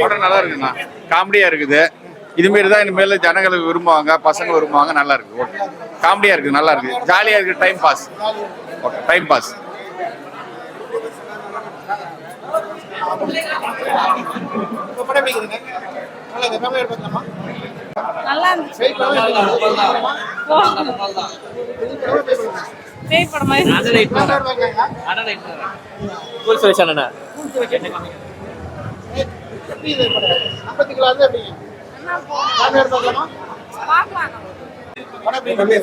படம் நல்லா இருக்குண்ணா. காமெடியா இருக்குது. இதுமாரி தான் இனிமேல் ஜனங்களுக்கு விரும்புவாங்க பசங்க விரும்புவாங்க நல்லா இருக்கு. ஓகே. காமெடியா இருக்கு நல்லா இருக்கு. ஜாலியா இருக்கு time pass okay time pass நல்லா இருந்துச்சு. பேய் படம் மாதிரி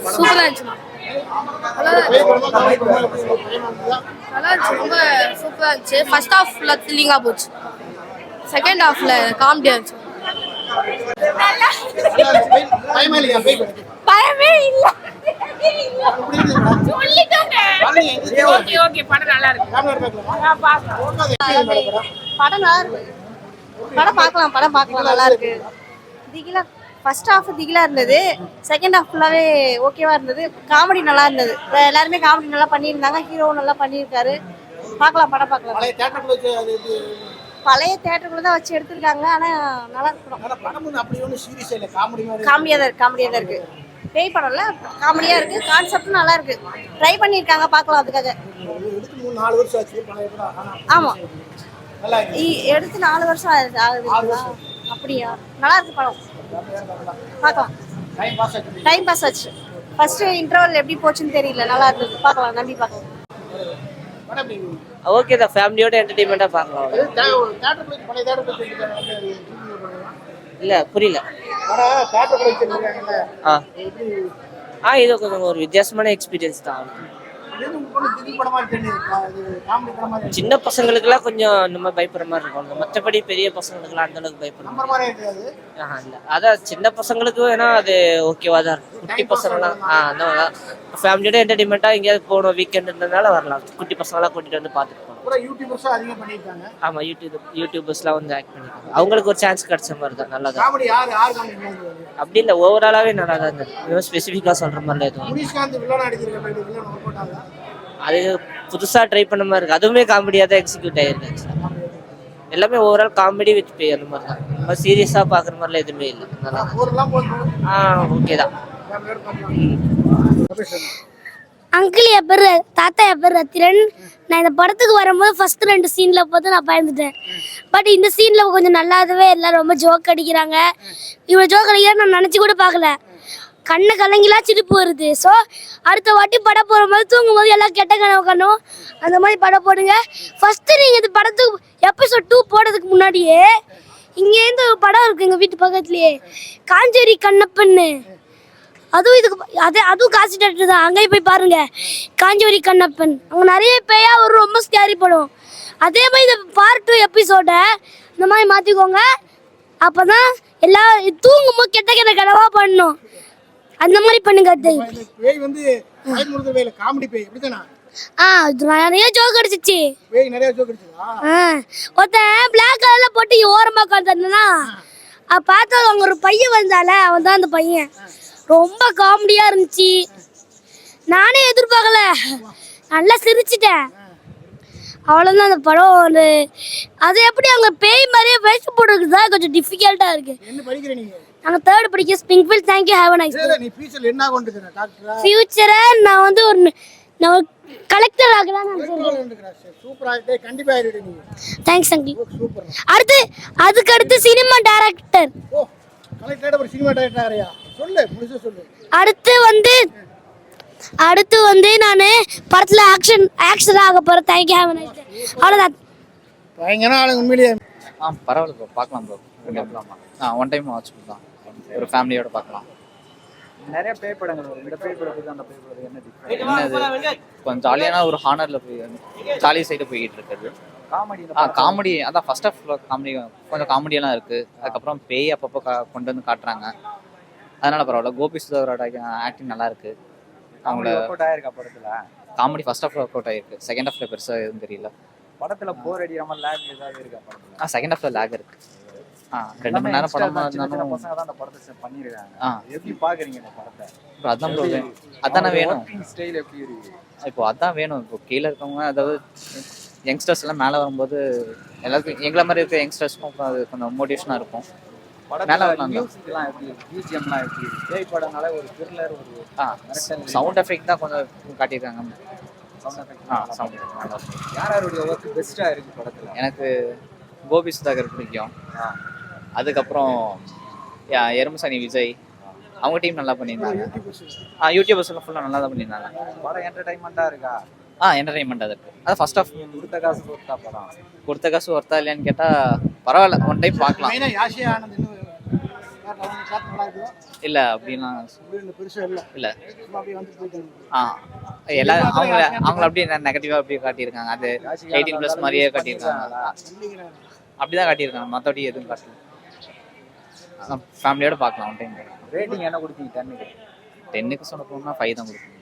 சூப்பரா இருந்துச்சு நல்லா இருந்துச்சு ரொம்ப சூப்பரா இருந்துச்சு ஃபர்ஸ்ட் ஹாஃப்ல த்ரில்லிங்கா போச்சு செகண்ட் ஹாஃப்ல காமெடியா இருந்துச்சு. பயமே இல்ல. படம் நல்லா இருக்கு. படம் நல்லா இருக்கு. படம் பார்க்கலாம் படம் பார்க்கலாம். நல்லா இருக்கு. திகிலா ஃபர்ஸ்ட் ஹாஃப் திகிலா இருந்தது. செகண்ட் ஹாஃப் ஃபுல்லாவே ஓகேவா இருந்தது. காமெடி நல்லா இருந்தது. எல்லாருமே காமெடி நல்லா பண்ணியிருந்தாங்க. ஹீரோ நல்லா பண்ணியிருக்காரு. பார்க்கலாம் படம் பார்க்கலாம். பழைய தேட்டருக்குள்ள தான் வச்சு எடுத்திருக்காங்க. ஆனா நல்லா இருக்கணும். காமெடியா தான் இருக்கு. காமெடியா தான் இருக்கு. பேய் படம்ல காமெடியா இருக்கு. கான்செப்டும் நல்லா இருக்கு. ட்ரை பண்ணியிருக்காங்க பார்க்கலாம் அதுக்காக. ஆமா. இ- எடுத்து நாலு வருஷம் ஆகுது. ஆகுதுங்களா அப்படியா? நல்லா இருக்கு படம். பார்க்கலாம். டைம் பாஸ் ஆச்சு. ஃபர்ஸ்ட் இன்டர்வல் எப்படி போச்சுன்னு தெரியல. நல்லா இருந்தது. பார்க்கலாம் நம்பி பார்க்கலாம் ஓகே தான். ஃபேமிலியோட என்டர்டைன்மெண்ட்டாக பார்க்கலாம். இல்ல புரியல. ஆ. இது கொஞ்சம் ஒரு வித்தியாசமான எக்ஸ்பீரியன்ஸ் தான். சின்ன பசங்களுக்குலாம் கொஞ்சம் நம்ம பயப்படுற மாதிரி இருக்கும். மற்றபடி பெரிய பசங்களுக்குலாம் அந்த அளவுக்கு பயப்படுற மாதிரி ஆஹா இல்ல. அதான் சின்ன பசங்களுக்கு வேணா அது ஓகேவா தான் இருக்கும். குட்டி பசங்களாம் ஆ அந்த ஃபேமிலியோட என்டர்டைன்மெண்ட்டா எங்கேயாவது போகணும் வீக்கெண்டுன்றதுனால வரலாம். குட்டி பசங்களாம் கூட்டிட்டு வந்து பார்த்துட்டு போகலாம். ஆமா யூடியூப் யூடியூபர்ஸ்லாம் வந்து ஆக்ட் பண்ணிருக்காங்க. அவங்களுக்கு ஒரு சான்ஸ் கிடைச்ச மாதிரி தான். நல்லா தான். அப்படி இல்லை ஓவராலாவே நல்லா தான் இருந்தது. ஸ்பெசிஃபிக்காக சொல்ற மாதிரிலாம் எதுவும். அது புதுசாக ட்ரை பண்ண மாதிரி இருக்குது அதுவுமே காமெடியாக தான் எக்ஸிக்யூட் ஆயிருக்கு எல்லாமே ஓவரால் காமெடி வித் பே அந்த மாதிரி தான். ரொம்ப சீரியஸாக பார்க்குற மாதிரிலாம் எதுவுமே இல்லை. நல்லா ஆ ஓகே தான். அங்கிள் என் பேர் தாத்தா என் பேர் ரத்திரன். நான் இந்த படத்துக்கு வரும்போது ஃபர்ஸ்ட் ரெண்டு சீனில் பார்த்து நான் பயந்துட்டேன். பட் இந்த சீனில் கொஞ்சம் நல்லாவே எல்லாம் ரொம்ப ஜோக் அடிக்கிறாங்க. இவ்வளோ ஜோக் அடிக்கிறாங்க நான் நினச்சி கூட பார்க்கல. கண்ணை கலங்கிலாம் சிரிப்பு வருது. ஸோ அடுத்த வாட்டி படம் போடும்போது தூங்கும் போது எல்லாம் கெட்ட கனவு காணும் அந்த மாதிரி படம் போடுங்க. ஃபஸ்ட்டு நீங்கள் இந்த படத்துக்கு எபிசோட் டூ போடுறதுக்கு முன்னாடியே இங்கேருந்து ஒரு படம் இருக்கு எங்கள் வீட்டு பக்கத்துலேயே. காஞ்சேரி கண்ணப்பன்னு. அதுவும் இதுக்கு அது அதுவும் காசு டேரக்டர் தான். அங்கேயும் போய் பாருங்க. காஞ்சோரி கண்ணப்பன். அங்கே நிறைய பேயா வரும் ரொம்ப ஸ்கேரி படம். அதே மாதிரி இந்த பார்ட் டூ எபிசோடை இந்த மாதிரி மாற்றிக்கோங்க அப்போ தான் எல்லா தூங்கும்போது கெட்ட கெட்ட கனவா பண்ணணும். அந்த மாதிரி பண்ணுங்க அத்தை. பேய் வந்து பயமுறுத்தல் பேய்ல காமெடி பேய் அப்படித்தானே ஆ இது நிறைய ஜோக் அடிச்சிச்சு. பேய் நிறைய ஜோக் அடிச்சதா ஆ. ஒருத்தன் பிளாக் கலர்ல போட்டு ஓரமா உட்காந்துருந்தா அப்ப பார்த்தா அவங்க ஒரு பையன் வந்தால அவன் தான் அந்த பையன். ரொம்ப காமெடியா இருந்துச்சு. நானே எதிர்பார்க்கல. நல்லா சிரிச்சிட்டேன். அவ்வளோதான் அந்த படம் ஒரு அது எப்படி அங்கே பேய் மாதிரியே பேச போடுறது தான் கொஞ்சம் டிஃபிகல்ட்டாக இருக்கு. என்ன படிக்கிற நீங்க? நாங்கள் தேர்ட் படிக்க Springfield thank you have a nice நீ ஃபியூச்சர்ல என்ன கொண்டிருக்கிற டாக்டரா ஃபியூச்சரை நான் வந்து ஒரு நான் கலெக்டர் ஆகலாம் சூப்பரா டேய் கண்டிப்பா ஆயிடு நீங்க தேங்க்ஸ் அங்கிள் சூப்பர் அடுத்து அதுக்கு அடுத்து சினிமா டைரக்டர் ஓ கலெக்டர் ஒரு சினிமா டைரக்டர் ஆறியா சொல்லு முழுசா சொல்லு. அடுத்து வந்து அடுத்து வந்து நான் படத்தில் ஆக்ஷன் ஆக்ஷன் ஆக போகிறேன் தேங்க்யூ ஹேவ் நைஸ் அவ்வளோதான் பயங்கர ஆளுங்க உண்மையிலேயே. ஆ பரவாயில்ல ப்ரோ பார்க்கலாம் ப்ரோ பார்க்கலாமா ஆ ஒன் டைம் வாட்ச் பண்ணலாம் ஒரு ஃபேமிலியோட பார்க்கலாம் நிறைய பேய் படங்கள் வரும். இந்த பேய் படத்துக்கு அந்த பேய் படத்துக்கு என்ன டிஃப்ரெண்ட் என்னது? கொஞ்சம் ஜாலியான ஒரு ஹானரில் போய் ஜாலி சைடு போய்கிட்டு இருக்குது காமெடி ஆ காமெடி அதான் ஃபர்ஸ்ட் ஆஃப் காமெடி கொஞ்சம் காமெடியெல்லாம் இருக்குது அதுக்கப்புறம் பேய் அப்பப்போ கா கொண்டு வந்து காட்டுறாங்க. அதனால பரவாயில்ல. கோபி சுதாகரோட ஆக்டிங் நல்லா இருக்கு. அவங்கள ஆயிருக்கா படத்துல? Comedy first half work out ஆயிருக்கு. செகண்ட் ஹாஃப்ல பெருசாக எதுவும் தெரியல. படத்துல போர் அடிக்கிற மாதிரி லேக் ஏதாவது இருக்கா படத்துல? ஆ செகண்ட் ஹாஃப்ல லேக் இருக்கு. ரெண்டு மணி நேரம் படமா இருந்தாலும் பசங்க தான் அந்த படத்தை செ- பண்ணிருக்காங்க. எப்படி பாக்குறீங்க இந்த படத்தை? bro, அதான் ப்ரோ அதானே வேணும். ஸ்டைல் எப்படி இருக்கு? இப்போ அதான் வேணும். இப்போ கீழே இருக்கவங்க அதாவது யங்ஸ்டர்ஸ் எல்லாம் மேலே வரும்போது எல்லாருக்கும் எங்களை மாதிரி இருக்க யங்ஸ்டர்ஸ்க்கும் அது கொஞ்சம் மோட்டிவேஷனாக இருக்கும். மேல வரலாம். தான். மியூசிக்லாம் எப்படி பிஜிஎம்லாம் எப்படி பேய் படம்னால ஒரு த்ரில்லர் ஒரு ஆ சவுண்ட் எஃபெக்ட் தான் கொஞ்சம் காட்டியிருக்காங்க. சவுண்ட் எஃபெக்ட் ஆ சவுண்ட் எஃபெக்ட் நல்லா இருக்கு. யார் யாருடைய ஒர்க் பெஸ்ட்டாக இருக்கு படத்துல? எனக்கு கோபி சுதாகர் பிடிக்கும். ஆ. அதுக்கப்புறம் யா, எருமசாணி விஜய் அவங்க டீம் நல்லா பண்ணியிருந்தாங்க. ஆ யூடியூபர்ஸ் எல்லாம் ஃபுல்லாக நல்லா தான் பண்ணியிருந்தாங்க. படம் என்டர்டைன்மெண்ட்டாக இருக்கா? ஆட் என்டர்டைன்மெண்ட் அது இருக்கு. அது ஃபர்ஸ்ட் ஆஃப் கொடுத்த காசு கொடுத்தா படம். கொடுத்த காசு ஒர்த்தா இல்லையான்னு கேட்டால் பரவாயில்ல ஒன் டைம் பார்க்கலாம். இருக்குதா? இல்லை அப்படிலாம் அப்படி இல்லை, ஆ எல்லாரும் அவங்கள அவங்கள அப்படியே நெகட்டிவாக அப்படியே காட்டியிருக்காங்க. அது எயிட்டீன் ப்ளஸ் மாதிரியே காட்டியிருக்காங்க. அப்படிதான் காட்டியிருக்காங்க. மற்றபடி எதுவும் காட்டல. ஃபேமிலியோட பார்க்கலாம் ஒன் டைம் ரேட்டிங் என்ன கொடுத்தீங்க? டென்னுக்கு டென்னுக்கு சொல்ல போனால் ஃபைவ் தான் கொடுக்கணும்